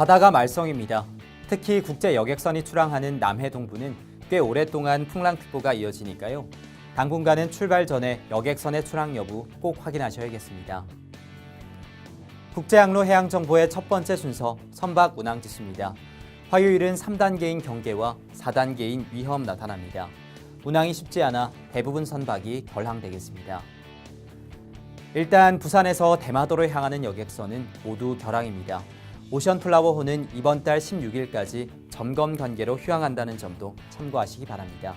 바다가 말썽입니다. 특히 국제 여객선이 출항하는 남해 동부는 꽤 오랫동안 풍랑특보가 이어지니까요. 당분간은 출발 전에 여객선의 출항 여부 꼭 확인하셔야겠습니다. 국제항로 해양정보의 첫 번째 순서 선박 운항 지수입니다. 화요일은 3단계인 경계와 4단계인 위험 나타납니다. 운항이 쉽지 않아 대부분 선박이 결항되겠습니다. 일단 부산에서 대마도를 향하는 여객선은 모두 결항입니다. 오션플라워호는 이번 달 16일까지 점검 관계로 휴항한다는 점도 참고하시기 바랍니다.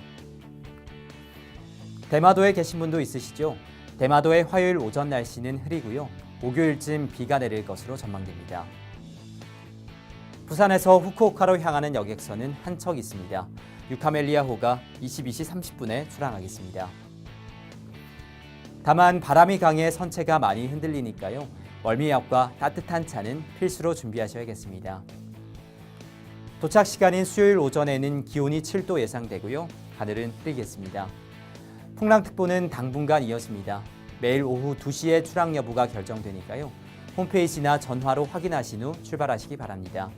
대마도에 계신 분도 있으시죠? 대마도의 화요일 오전 날씨는 흐리고요. 목요일쯤 비가 내릴 것으로 전망됩니다. 부산에서 후쿠오카로 향하는 여객선은 한 척 있습니다. 유카멜리아호가 22시 30분에 출항하겠습니다. 다만 바람이 강해 선체가 많이 흔들리니까요. 멀미약과 따뜻한 차는 필수로 준비하셔야겠습니다. 도착 시간인 수요일 오전에는 기온이 7도 예상되고요. 하늘은 흐리겠습니다. 풍랑특보는 당분간 이어집니다. 매일 오후 2시에 출항 여부가 결정되니까요. 홈페이지나 전화로 확인하신 후 출발하시기 바랍니다.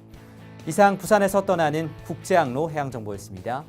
이상 부산에서 떠나는 국제항로 해양정보였습니다.